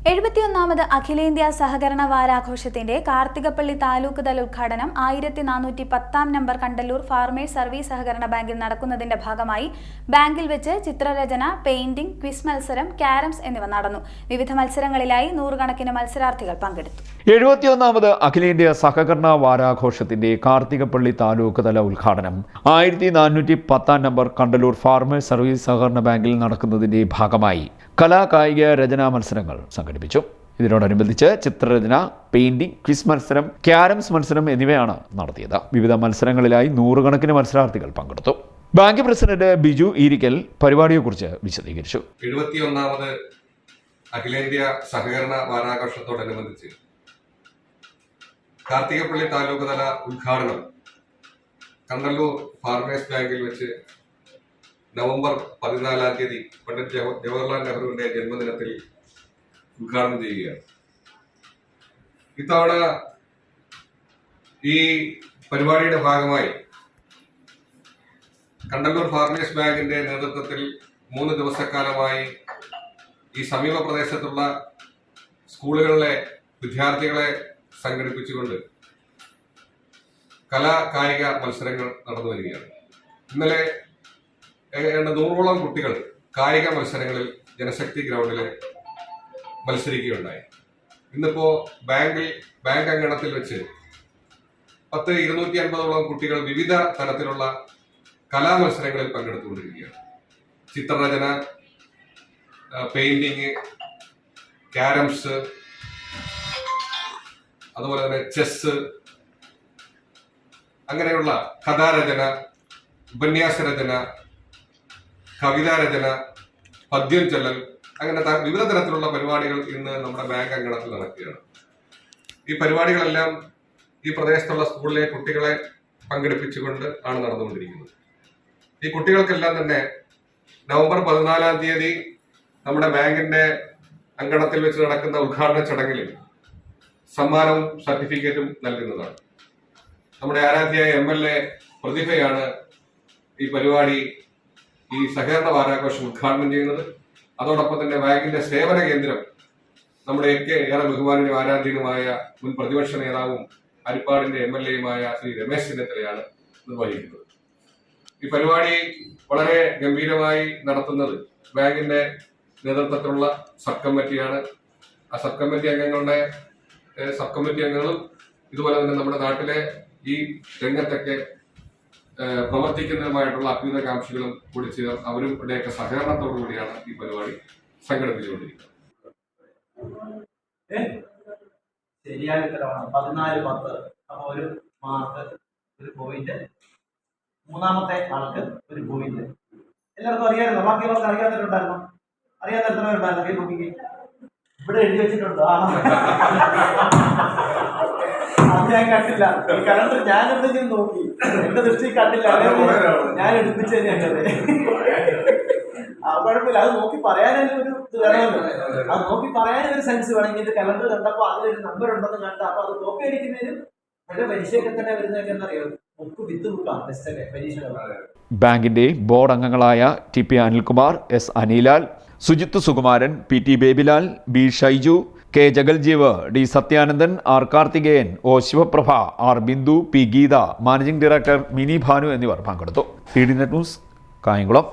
എഴുപത്തിയൊന്നാമത് അഖിലേന്ത്യാ സഹകരണ വാരാഘോഷത്തിന്റെ കാർത്തികപ്പള്ളി താലൂക്ക് തല ഉദ്ഘാടനം ആയിരത്തി നാനൂറ്റി പത്താം നമ്പർ കണ്ടല്ലൂർ ഫാർമേഴ്സ് സർവീസ് സഹകരണ ബാങ്കിൽ നടക്കുന്നതിന്റെ ഭാഗമായി ബാങ്കിൽ വെച്ച് ചിത്രരചന പെയിന്റിംഗ് ക്വിസ് മത്സരം ക്യാരംസ് എന്നിവ നടന്നു. വിവിധ മത്സരങ്ങളിലായി നൂറുകണക്കിന് മത്സരാർത്ഥികൾ പങ്കെടുത്തു. എഴുപത്തിയൊന്നാമത് അഖിലേന്ത്യാ സഹകരണ വാരാഘോഷത്തിന്റെ കാർത്തികപ്പള്ളി താലൂക്ക് തല ഉദ്ഘാടനം ആയിരത്തി നാനൂറ്റി പത്താം നമ്പർ കണ്ടല്ലൂർ ഫാർമേഴ്സ് സർവീസ് സഹകരണ ബാങ്കിൽ നടക്കുന്നതിന്റെ ഭാഗമായി കലാകായിക രചനാ മത്സരങ്ങൾ സംഘടിപ്പിച്ചു. ഇതിനോടനുബന്ധിച്ച് ചിത്രരചന പെയിന്റിംഗ് ക്വിസ് മത്സരം ക്യാരംസ് മത്സരം എന്നിവയാണ് നടത്തിയത്. വിവിധ മത്സരങ്ങളിലായി നൂറുകണക്കിന് മത്സരാർത്ഥികൾ പങ്കെടുത്തു. ബാങ്ക് പ്രസിഡന്റ് ബിജു ഈരിക്കൽ പരിപാടിയെക്കുറിച്ച് വിശദീകരിച്ചു. എഴുപത്തിയൊന്നാമത് അഖിലേന്ത്യാ സഹകരണ വാരാഘോഷത്തോടനുബന്ധിച്ച് കാർത്തികപ്പള്ളി താലൂക്ക് തല ഉദ്ഘാടനം കണ്ടല്ലൂർ ഫാർമേഴ്സ് ബാങ്കിൽ വെച്ച് നവംബർ പതിനാലാം തീയതി പണ്ഡിറ്റ് ജവഹർ ജവഹർലാൽ നെഹ്റുവിന്റെ ജന്മദിനത്തിൽ ഉദ്ഘാടനം ചെയ്യുകയാണ്. ഇത്തവണ ഈ പരിപാടിയുടെ ഭാഗമായി കണ്ടല്ലൂർ ഫാർമേഴ്സ് ബാങ്കിന്റെ നേതൃത്വത്തിൽ മൂന്ന് ദിവസക്കാലമായി ഈ സമീപ പ്രദേശത്തുള്ള സ്കൂളുകളിലെ വിദ്യാർത്ഥികളെ സംഘടിപ്പിച്ചുകൊണ്ട് കലാ കായിക മത്സരങ്ങൾ നടന്നു വരികയാണ്. ഇന്നലെ ഏതാണ്ട് നൂറോളം കുട്ടികൾ കായിക മത്സരങ്ങളിൽ ജനശക്തി ഗ്രൗണ്ടിൽ മത്സരിക്കുകയുണ്ടായി. ഇന്നിപ്പോ ബാങ്കിൽ ബാങ്ക് അങ്കണത്തിൽ വെച്ച് പത്ത് ഇരുന്നൂറ്റി അൻപതോളം കുട്ടികൾ വിവിധ തരത്തിലുള്ള കലാമത്സരങ്ങളിൽ പങ്കെടുത്തുകൊണ്ടിരിക്കുകയാണ്. ചിത്രരചന പെയിന്റിങ് ക്യാരംസ് അതുപോലെ തന്നെ ചെസ് അങ്ങനെയുള്ള കഥാരചന ഉപന്യാസ രചന കവിതാരചന പദ്യം ചൊല്ലൽ അങ്ങനെ വിവിധ തരത്തിലുള്ള പരിപാടികൾ ഇന്ന് നമ്മുടെ ബാങ്ക് അങ്കണത്തിൽ നടക്കുകയാണ്. ഈ പരിപാടികളെല്ലാം ഈ പ്രദേശത്തുള്ള സ്കൂളിലെ കുട്ടികളെ പങ്കെടുപ്പിച്ചുകൊണ്ട് ആണ് നടന്നുകൊണ്ടിരിക്കുന്നത്. ഈ കുട്ടികൾക്കെല്ലാം തന്നെ നവംബർ പതിനാലാം തീയതി നമ്മുടെ ബാങ്കിന്റെ അങ്കണത്തിൽ വെച്ച് നടക്കുന്ന ഉദ്ഘാടന ചടങ്ങിൽ സമ്മാനവും സർട്ടിഫിക്കറ്റും നൽകുന്നതാണ്. നമ്മുടെ ആരാധ്യായ എം എൽ എ പ്രതിഭയാണ് ഈ പരിപാടി ഈ സഹകരണ വാരാഘോഷം ഉദ്ഘാടനം ചെയ്യുന്നത്. അതോടൊപ്പം തന്നെ ബാങ്കിന്റെ സേവന കേന്ദ്രം നമ്മുടെയൊക്കെ ഏറെ ബഹുമാനും ആരാധ്യനുമായ മുൻ പ്രതിപക്ഷ നേതാവും ഹരിപ്പാടിന്റെ എം എൽ എയുമായ ശ്രീ രമേശ് ചെന്നിത്തലയാണ് നിർവഹിക്കുന്നത്. ഈ പരിപാടി വളരെ ഗംഭീരമായി നടത്തുന്നത് ബാങ്കിന്റെ നേതൃത്വത്തിലുള്ള സബ് കമ്മിറ്റിയാണ് ആ സബ് കമ്മിറ്റി അംഗങ്ങളുടെ സബ് കമ്മിറ്റി അംഗങ്ങളും ഇതുപോലെ തന്നെ നമ്മുടെ നാട്ടിലെ ഈ രംഗത്തൊക്കെ പ്രവർത്തിക്കുന്നതുമായിട്ടുള്ള അഭ്യുതകാംക്ഷികളും കൂടി ചേർ അവരും ഇവിടെയൊക്കെ സഹകരണത്തോടു കൂടിയാണ് ഈ പരിപാടി സംഘടിപ്പിച്ചുകൊണ്ടിരിക്കുന്നത്? ശരിയായ ഉത്തരവാണ്. പതിനാല് പത്ത്. അപ്പൊ ഒരു മാർക്ക് ഒരു പോയിന്റ് മൂന്നാമത്തെ ആൾക്ക് ഒരു പോയിന്റ് എല്ലാവർക്കും അറിയാമായിരുന്നു? ബാക്കിയുള്ളവർക്ക് അറിയാത്തവരുണ്ടായിരുന്നു? അറിയാത്ത എത്ര പേരുണ്ടായിരുന്നു ഇവിടെ എഴുതി വെച്ചിട്ടുണ്ട്. അത് ഞാൻ കണ്ടില്ല. ഈ കലണ്ടർ ഞാൻ എന്തെങ്കിലും നോക്കി. എന്റെ ദൃഷ്ടി കണ്ടില്ല. ഞാൻ എടുപ്പിച്ചു തന്നെയാണ് ആ കുഴപ്പമില്ല. അത് നോക്കി പറയാനൊരു ഒരു ഇത് വേണമല്ലോ. അത് നോക്കി പറയാനൊരു ഒരു സെൻസ് വേണം ഇങ്ങനെ കലണ്ടർ കണ്ടപ്പോ അതിലൊരു നമ്പർ ഉണ്ടെന്ന് കണ്ട അപ്പൊ അത് നോക്കി അടിക്കുന്നതിനും പക്ഷേ പരീക്ഷയൊക്കെ തന്നെ വരുന്നതൊക്കെ എന്നറിയോ? ബുക്ക് വിത്ത് ബുക്കാണ് ടെസ്റ്റൊക്കെ പരീക്ഷകളാണ് ബാങ്കിന്റെ ബോർഡ് അംഗങ്ങളായ T P Anilkumar S Anilal Sujith Sukumaran P T Babylal B Shaiju K Jagaljeev D Sathyanandan R Karthikeyan O Shivaprabha R Bindu P Geetha managing director Mini Bhanu എന്നിവർ പങ്കെടുത്തു. C D net news Kayamkulam.